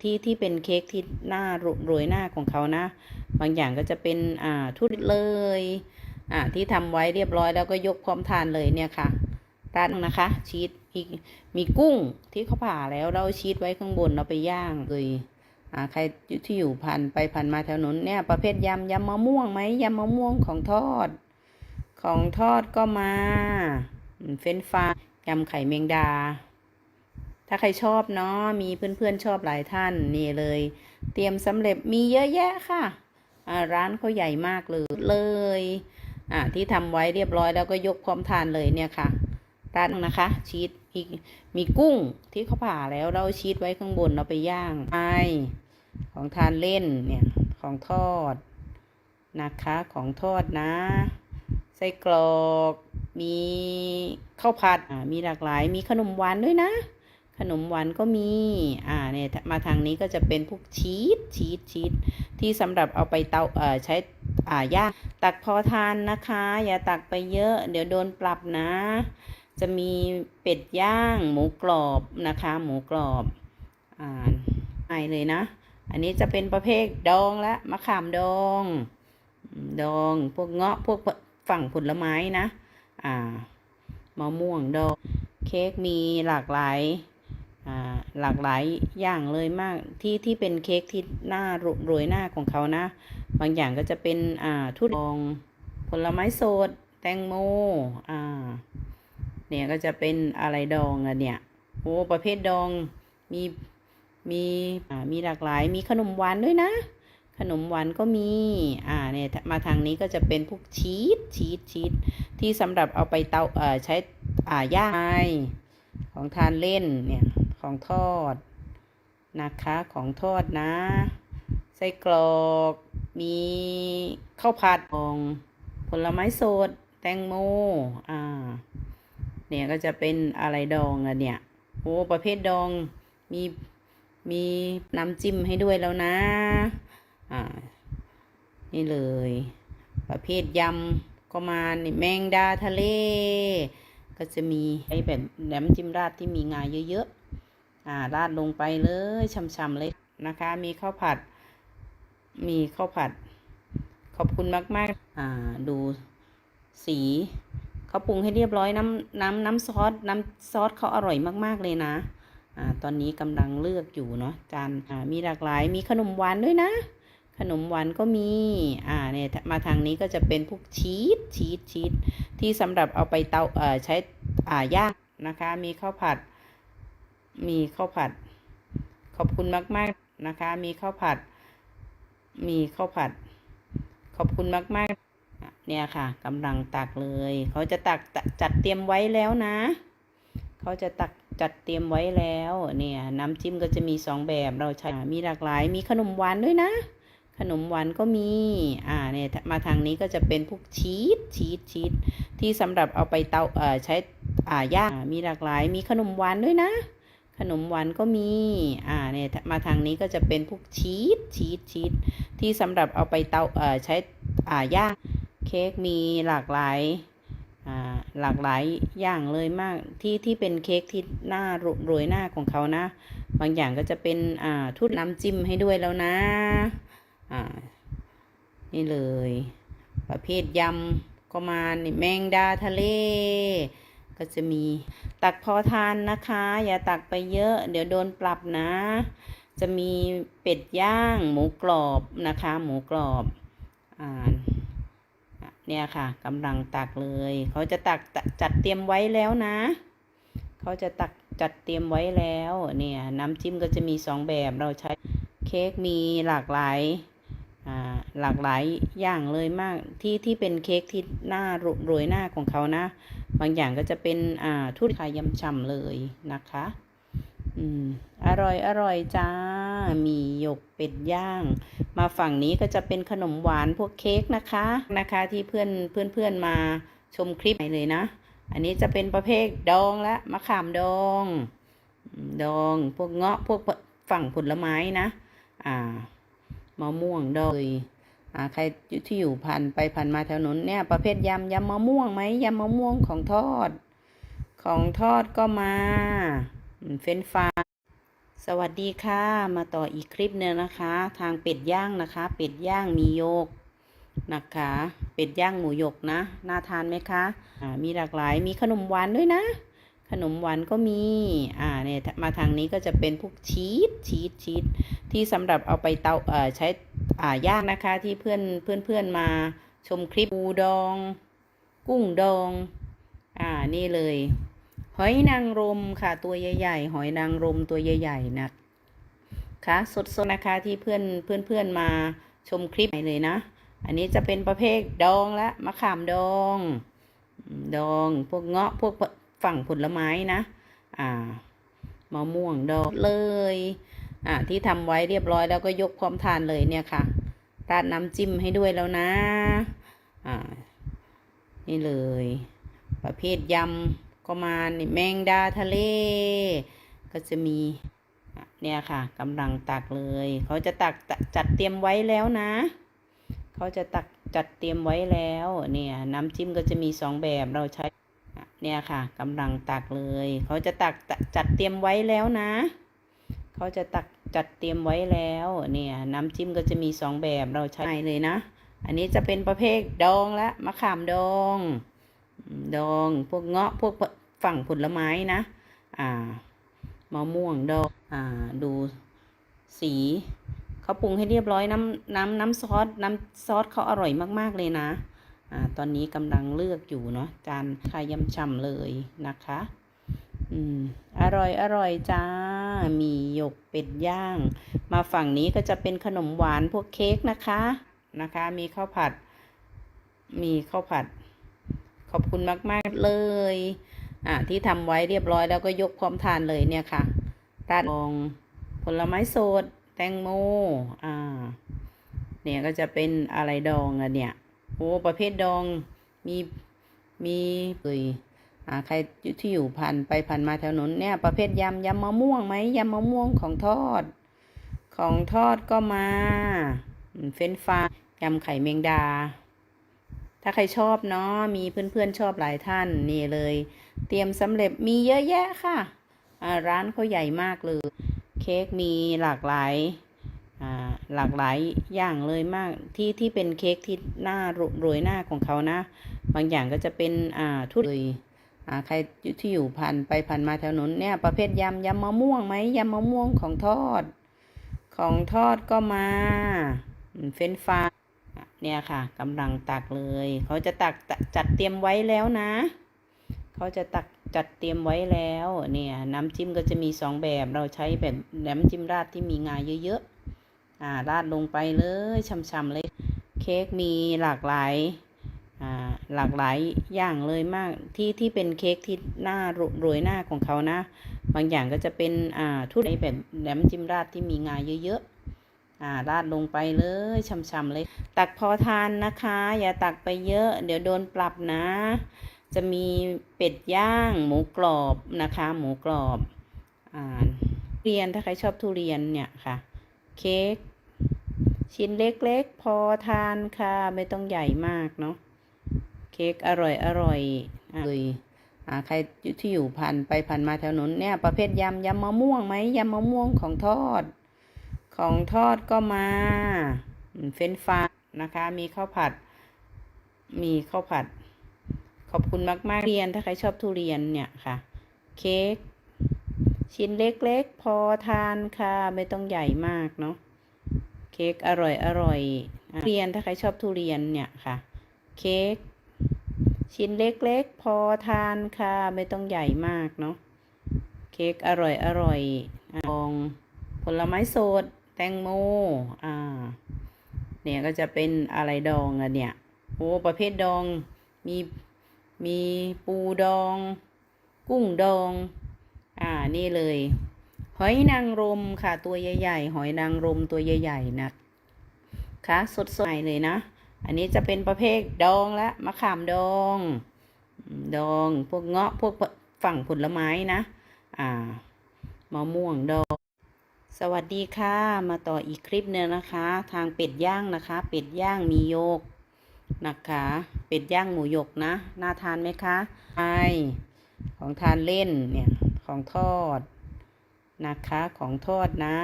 ที่ที่เป็นเค้กที่หน้าโรยหน้าของเขานะ บางอย่างก็จะเป็นอ่าทุเรียนเลยอ่าที่ทำไว้เรียบร้อยแล้วก็ยกพร้อมทานเลยเนี่ยค่ะร้านนะคะ ชีสมีมีกุ้งที่เขาผ่าแล้วเราชีสไว้ข้างบนเราไปย่างเลยอ่าใครที่อยู่ผ่านไปผ่านมาแถวนั้นเนี่ย ประเภทยำยำมะม่วงไหมยำมะม่วงของทอด ของทอดก็มาเฟรนฟรายยำไข่แมงดา ถ้าใครชอบเนาะมีเพื่อนๆชอบหลายท่านนี่เลย เตรียมสำเร็จมีเยอะแยะค่ะร้านเขาใหญ่มากเลยเลยอ่าที่ทำไว้เรียบร้อยแล้วก็ยกพร้อมทานเลยเนี่ยค่ะร้านนะคะ ชีสมีมีกุ้งที่เขาผ่าแล้วเราชีสไว้ข้างบนเราไปย่างไปของทานเล่นเนี่ยของทอดนะคะของทอดนะไส้กรอกมีข้าวผัดมีหลากหลายมีขนมหวานด้วยนะ ขนมหวานก็มี อ่าเนี่ยมาทางนี้ก็จะเป็นพวกชีสชีสชีสที่สำหรับเอาไปเตาเอ่อใช้อ่าย่างตักพอทานนะคะ อย่าตักไปเยอะ เดี๋ยวโดนปรับนะ จะมีเป็ดย่าง หมูกรอบนะคะ หมูกรอบ อ่าไอเลยนะ อันนี้จะเป็นประเภทดองและมะขามดอง ดองพวกเงาะพวกฝั่งผลไม้นะ อ่ามะม่วงดอง เค้กมีหลากหลาย หลากหลายอย่างเลยมากที่ที่เป็นเค้กที่หน้าโรยหน้าของเขานะ บางอย่างก็จะเป็นอ่าทุเรียนดองผลไม้สด แตงโมอ่าเนี่ยก็จะเป็นอะไรดองอะเนี่ยโอ้ประเภทดองมีมีอ่ามีหลากหลายมีขนมหวานด้วยนะ ขนมหวานก็มีอ่าเนี่ยมาทางนี้ก็จะเป็นพวกชีสชีสชีสที่สำหรับเอาไปเตาเอ่อใช้อ่าย่างของทานเล่นเนี่ย ของทอดนะคะของทอดนะ ไส้กรอกมีข้าวผัดของผลไม้สด แตงโมอ่าเนี่ยก็จะเป็นอะไรดองอะเนี่ยโอ้ประเภทดองมีมีน้ำจิ้มให้ด้วยแล้วนะอ่านี่เลย ประเภทยำก็มาเนี่แมงดาทะเล ก็จะมีไอ้แบบแหนมจิ้มราดที่มีงาเยอะๆ อ่าราดลงไปเลยช่ำๆเลยนะคะ มีข้าวผัด มีข้าวผัด ขอบคุณมากๆ อ่า ดูสีเขาปรุงให้เรียบร้อยน้ำน้ำน้ำซอสน้ำซอสเขาอร่อยมากๆเลยนะอ่าตอนนี้กำลังเลือกอยู่เนาะจานอ่ามีหลากหลายมีขนมหวานด้วยนะ ขนมหวานก็มีอ่าเนี่ยมาทางนี้ก็จะเป็นพวกชีสชีสชีสที่สำหรับเอาไปเตาเอ่อใช้อ่าย่างนะคะ มีข้าวผัด มีข้าวผัด ขอบคุณมากๆนะคะ มีข้าวผัด มีข้าวผัด ขอบคุณมากๆ เนี่ยค่ะกำลังตักเลย เขาจะตักจัดเตรียมไว้แล้วนะ เขาจะตักจัดเตรียมไว้แล้ว เนี่ย น้ำจิ้มก็จะมีสองแบบเราใช้มีหลากหลาย มีขนมหวานด้วยนะขนมหวานก็มี อ่า เนี่ย มาทางนี้ก็จะเป็นพวกชีส ชีส ชีส ที่สำหรับเอาไปเตา เอ่อ ใช้ อ่า ย่าง มีหลากหลาย มีขนมหวานด้วยนะ ขนมหวานก็มี อ่าเนี่ยมาทางนี้ก็จะเป็นพวกชีสชีสชีสที่สำหรับเอาไปเตาเอ่อใช้อ่าย่างเค้กมีหลากหลายอ่าหลากหลายอย่างเลยมากที่ที่เป็นเค้กที่หน้าโรยหน้าของเขานะ บางอย่างก็จะเป็นอ่าทุดน้ำจิ้มให้ด้วยแล้วนะอ่านี่เลย ประเภทยำก็มานี่แมงดาทะเล ก็จะมีตักพอทานนะคะ อย่าตักไปเยอะ เดี๋ยวโดนปรับนะ จะมีเป็ดย่าง หมูกรอบนะคะ หมูกรอบอ่าเนี่ยค่ะกำลังตักเลย เขาจะตักจัดเตรียมไว้แล้วนะ เขาจะตักจัดเตรียมไว้แล้ว เนี่ยน้ำจิ้มก็จะมีสองแบบเราใช้เค้กมีหลากหลาย หลากหลายอย่างเลยมากที่ที่เป็นเค้กที่หน้าโรยหน้าของเขานะ บางอย่างก็จะเป็นอ่าทุเรียนยำฉ่ำเลยนะคะอืมอร่อยอร่อยจ้า มีหยกเป็ดย่าง มาฝั่งนี้ก็จะเป็นขนมหวานพวกเค้กนะคะนะคะ ที่เพื่อนเพื่อนเพื่อนมาชมคลิปเลยนะ อันนี้จะเป็นประเภทดองและมะขามดอง ดองพวกเงาะพวกฝั่งผลไม้นะ อ่า มะม่วงดองเลยใครที่อยู่ผ่านไปผ่านมาแถวนั้นเนี่ย ประเภทยำยำมะม่วงไหมยำมะม่วงของทอด ของทอดก็มาเฟนฟราสวัสดีค่ะ มาต่ออีกคลิปหนึงนะคะ ทางเป็ดย่างนะคะ เป็ดย่างมีโยกนะคะ เป็ดย่างหมูยกนะ น่าทานไหมคะอ่ามีหลากหลายมีขนมหวานด้วยนะ ขนมหวานก็มี อ่า เนี่ยมาทางนี้ก็จะเป็นพวกชีส ชีส ชีส ที่สำหรับเอาไปเตาเอ่อใช้ อ่า ย่างนะคะ ที่เพื่อนเพื่อนเพื่อนมาชมคลิปปูดอง กุ้งดอง อ่า นี่เลย หอยนางรมค่ะ ตัวใหญ่ ๆ หอยนางรมตัวใหญ่ ๆ นะคะ สดๆ นะคะ ที่เพื่อนเพื่อนเพื่อนมาชมคลิปเลยนะ อันนี้จะเป็นประเภทดองและ มะขามดอง ดอง พวกเงาะ พวก ฝั่งผลไม้นะอ่ามะม่วงดองเลยอ่าที่ทำไว้เรียบร้อยแล้วก็ยกพร้อมทานเลยเนี่ยค่ะราดน้ำจิ้มให้ด้วยแล้วนะอ่านี่เลย ประเภทยำก็มานี่แมงดาทะเล ก็จะมีเนี่ยค่ะกำลังตักเลย เขาจะตักจัดเตรียมไว้แล้วนะ เขาจะตักจัดเตรียมไว้แล้วเนี่ยน้ำจิ้มก็จะมีสองแบบเราใช้ เนี่ยค่ะกำลังตักเลย เขาจะตักจัดเตรียมไว้แล้วนะ เขาจะตักจัดเตรียมไว้แล้ว เนี่ยน้ำจิ้มก็จะมีสองแบบเราใช้เลยนะ อันนี้จะเป็นประเภทดองและมะขามดอง ดองพวกเงาะพวกฝั่งผลไม้นะ อ่ามะม่วงดองอ่าดูสีเขาปรุงให้เรียบร้อยน้ำน้ำน้ำซอสน้ำซอสเขาอร่อยมากๆเลยนะ อ่าตอนนี้กำลังเลือกอยู่เนาะจานคายำช่ำเลยนะคะ อืมอร่อยอร่อยจ้า มีหยกเป็ดย่าง มาฝั่งนี้ก็จะเป็นขนมหวานพวกเค้กนะคะนะคะ มีข้าวผัด มีข้าวผัด ขอบคุณมาก ๆ เลย อ่าที่ทำไว้เรียบร้อยแล้วก็ยกพร้อมทานเลยเนี่ยค่ะราดดองผลไม้สด แตงโม อ่า เนี่ยก็จะเป็นอะไรดองอะเนี่ย โอ้ประเภทดองมีมีเอยอ่าใครที่อยู่ผ่านไปผ่านมาแถวนั้นเนี่ย ประเภทยำยำมะม่วงไหมยำมะม่วงของทอด ของทอดก็มาเฟรนฟรายำไข่แมงดา ถ้าใครชอบเนาะมีเพื่อนๆชอบหลายท่านนี่เลย เตรียมสำเร็จมีเยอะแยะค่ะ ร้านเขาใหญ่มากเลย เค้กมีหลากหลาย หลากหลายอย่างเลยมากที่ที่เป็นเค้กที่หน้าโรยหน้าของเขานะ บางอย่างก็จะเป็นอ่าทุเรียนอ่าใครที่อยู่ผ่านไปผ่านมาแถวนั้นเนี่ยประเภทยำยำมะม่วงไหมยำมะม่วงของทอด ของทอดก็มาเฟรนฟราเนี่ยค่ะกำลังตักเลย เขาจะตักจัดจัดเตรียมไว้แล้วนะ เขาจะตักจัดเตรียมไว้แล้วเนี่ยน้ำจิ้มก็จะมีสองแบบเราใช้แบบน้ำจิ้มราดที่มีงาเยอะๆ อ่าราดลงไปเลยช่ำๆเลย เค้กมีหลากหลายอ่าหลากหลายอย่างเลยมากที่ที่เป็นเค้กที่หน้าโรยหน้าของเขานะ บางอย่างก็จะเป็นอ่าทุเรียนแบบน้ำจิ้มราดที่มีงาเยอะๆอ่าราดลงไปเลยช่ำๆเลย ตักพอทานนะคะ อย่าตักไปเยอะ เดี๋ยวโดนปรับนะ จะมีเป็ดย่างหมูกรอบนะคะ หมูกรอบอ่าทุเรียนถ้าใครชอบทุเรียนเนี่ยค่ะ เค้กชิ้นเล็กๆ พอทานค่ะ ไม่ต้องใหญ่มากเนาะเค้กอร่อยอร่อยเลยใครที่อยู่ผ่านไปผ่านมาแถวนั้นเนี่ย ประเภทยำยำมะม่วงไหมยำมะม่วงของทอด ของทอดก็มา เฟรนฟรานะคะ มีข้าวผัด มีข้าวผัด ขอบคุณมากๆเรียนถ้าใครชอบทุเรียนเนี่ยค่ะ เค้ก ชิ้นเล็กๆ พอทานค่ะ ไม่ต้องใหญ่มากเนาะเค้กอร่อยอร่อยอะเรียนถ้าใครชอบทุเรียนเนี่ยค่ะ เค้กชิ้นเล็กๆ พอทานค่ะ ไม่ต้องใหญ่มากเนาะเค้กอร่อยอร่อยลองผลไม้สดแตงโมอ่า เนี่ยก็จะเป็นอะไรดองอะเนี่ยโอ้ประเภทดองมีมีปูดอง กุ้งดอง อ่านี่เลย หอยนางรมค่ะตัวใหญ่ๆ หอยนางรมตัวใหญ่ๆนะคะสดๆเลยนะ อันนี้จะเป็นประเภทดองและมะขามดอง ดองพวกเงาะพวกฝั่งผลไม้นะอ่ามะม่วงดองสวัสดีค่ะ มาต่ออีกคลิปหนึงนะคะ ทางเป็ดย่างนะคะ เป็ดย่างมีโยกนะคะ เป็ดย่างหมูหยกนะ น่าทานไหมคะใช่ ของทานเล่นเนี่ย ของทอดนะคะ ของทอดนะ